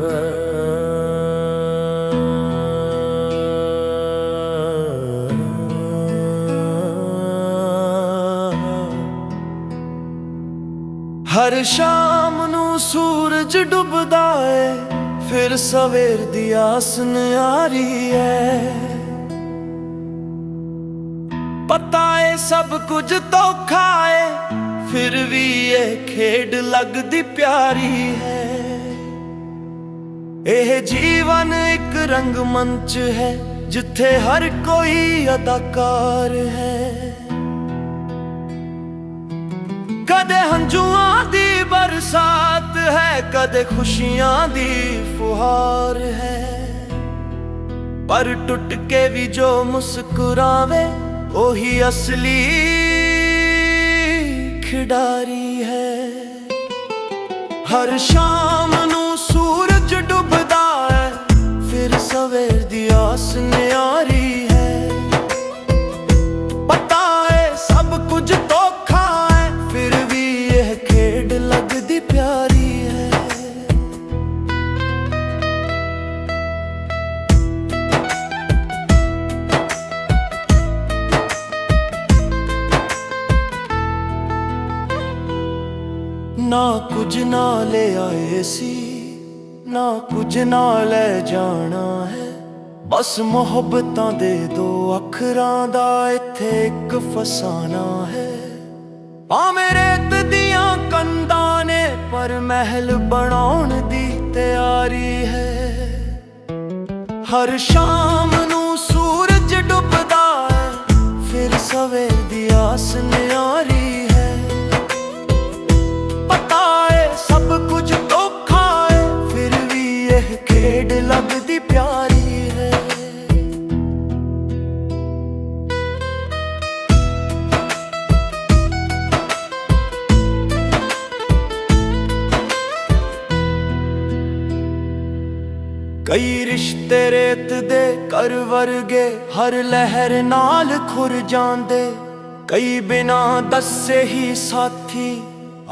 ਹਰ ਸ਼ਾਮ ਨੂੰ ਸੂਰਜ ਡੁੱਬਦਾ ਏ, ਫਿਰ ਸਵੇਰ ਦੀ ਆਸ ਨਿਆਰੀ ਏ। ਪਤਾ ਏ ਸਭ ਕੁਝ ਧੋਖਾ ਏ, ਫਿਰ ਵੀ ਇਹ ਖੇਡ ਲੱਗਦੀ ਪਿਆਰੀ ਹੈ ਇਹ ਜੀਵਨ ਇੱਕ ਰੰਗਮੰਚ ਹੈ, ਜਿੱਥੇ ਹਰ ਕੋਈ ਅਦਾਕਾਰ ਹੈ। ਕਦੇ ਹੰਝੂਆਂ ਦੀ ਬਰਸਾਤ ਹੈ, ਕਦੇ ਖੁਸ਼ੀਆਂ ਦੀ ਫੁਹਾਰ ਹੈ। ਪਰ ਟੁੱਟ ਕੇ ਵੀ ਜੋ ਮੁਸਕਰਾਵੇ, ਉਹੀ ਅਸਲੀ ਖਿਡਾਰੀ ਹੈ। ਹਰ ਸ਼ਾਮ ਨੂੰ ਨਾ ਕੁਝ ਨਾ ਲੈ ਆਏ ਸੀ, ਨਾ ਕੁਝ ਨਾ ਲੈ ਜਾਣਾ ਹੈ। ਬਸ ਮੁਹੱਬਤਾਂ ਦੇ ਦੋ ਅੱਖਰਾਂ ਦਾ ਇੱਥੇ ਇੱਕ ਫਸਾਨਾ ਹੈ। ਭਾਵੇਂ ਰੇਤ ਦੀਆਂ ਕੰਧਾਂ ਨੇ ਪਰ ਮਹਿਲ ਬਣਾਉਣ ਦੀ ਤਿਆਰੀ ਹੈ। ਹਰ ਸ਼ਾਮ ਨੂੰ ਸੂਰਜ ਡੁੱਬਦਾ ਹੈ, ਫਿਰ ਸਵੇਰ ਦੀ ਆਸ ਨਿਆਰੀ ਕਈ ਰਿਸ਼ਤੇ ਰੇਤ ਦੇ ਕਰ ਵਰਗੇ ਹਰ ਲਹਿਰ ਨਾਲ ਖੁਰ ਜਾਂਦੇ। ਕਈ ਬਿਨਾ ਦੱਸੇ ਹੀ ਸਾਥੀ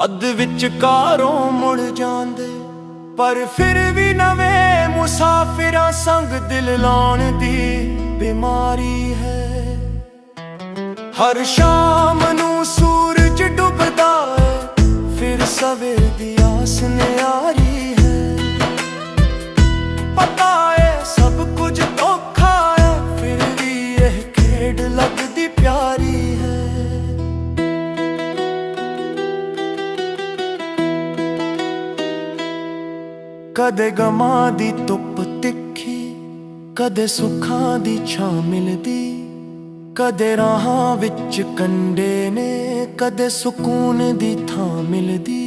ਅੱਧ ਵਿੱਚ ਮੁੜ ਜਾਂਦੇ। ਪਰ ਫਿਰ ਵੀ ਨਵੇਂ ਮੁਸਾਫਿਰਾਂ ਸੰਗ ਦਿਲ ਲਾਉਣ ਦੀ ਬਿਮਾਰੀ ਹੈ। ਹਰ ਸ਼ਾਮ ਨੂੰ ਸੂਰਜ ਡੁੱਬਦਾ ਹੈ, ਫਿਰ ਸਵੇਰ ਦੀ ਆਸ ਨਿਆਰੀ ਹੈ ਕਦੇ ਗਮਾਂ ਦੀ ਧੁੱਪ ਤਿੱਖੀ, ਕਦੇ ਸੁੱਖਾਂ ਦੀ ਛਾਂ ਮਿਲਦੀ, ਕਦੇ ਰਾਹਾਂ ਵਿੱਚ ਕੰਡੇ ਨੇ, ਕਦੇ ਸਕੂਨ ਦੀ ਥਾਂ ਮਿਲਦੀ।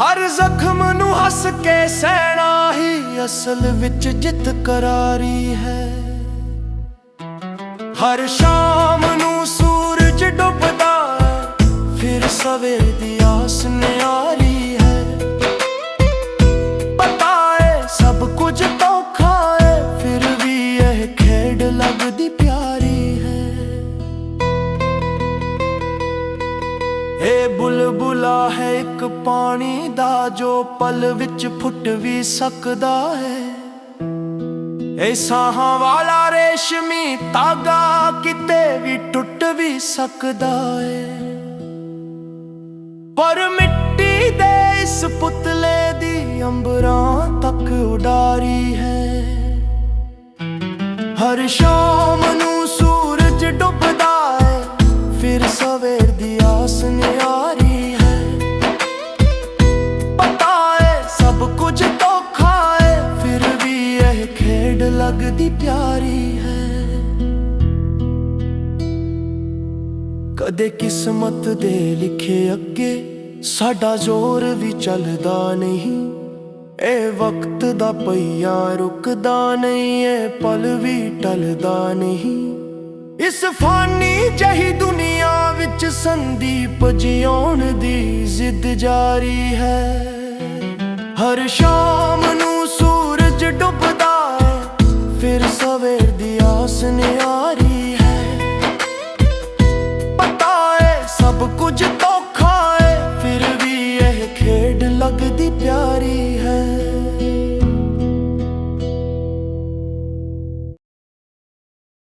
ਹਰ ਜ਼ਖਮ ਨੂੰ ਹੱਸ ਕੇ ਸਹਿਣਾ ਹੀ ਅਸਲ ਵਿੱਚ ਜਿੱਤ ਕਰਾਰੀ ਹੈ। ਹਰ ਸ਼ਾਮ ਨੂੰ ਸੂਰਜ ਡੁੱਬਦਾ, ਫਿਰ ਸਵੇਰ ਦੀ ਆਸ ਨੇ ਆ ਇਹ ਬੁਲਬੁਲਾ ਹੈ ਇੱਕ ਪਾਣੀ ਦਾ ਜੋ ਪਲ ਵਿੱਚ ਫੁੱਟ ਵੀ ਸਕਦਾ ਹੈ। ਇਹ ਸਾਹਾਂ ਵਾਲਾ ਰੇਸ਼ਮੀ ਤਾਗਾ ਕਿਤੇ ਵੀ ਟੁੱਟ ਵੀ ਸਕਦਾ ਹੈ। ਪਰ ਮਿੱਟੀ ਦੇ ਇਸ ਪੁਤਲੇ ਦੀ ਅੰਬਰਾਂ ਤੱਕ ਉਡਾਰੀ ਹੈ। ਹਰ ਸ਼ਾਮ ਖੇਡ ਲੱਗਦੀ ਪਿਆਰੀ ਹੈ। ਕਦੇ ਕਿਸਮਤ ਦੇ ਲਿਖੇ ਅੱਗੇ ਸਾਡਾ ਜ਼ੋਰ ਵੀ ਚੱਲਦਾ ਨਹੀਂ। ਇਹ ਵਕਤ ਦਾ ਪਈਆ ਰੁਕਦਾ ਨਹੀਂ, ਇਹ ਪਲ ਵੀ ਟਲਦਾ ਨਹੀਂ। ਇਸ ਫਾਨੀ ਜਹੀ ਦੁਨੀਆ ਵਿੱਚ ਸੰਦੀਪ ਜਿਉਣ ਦੀ ਜ਼ਿੱਦ ਜਾਰੀ ਹੈ। ਹਰ ਸ਼ਾਮ ਨੂੰ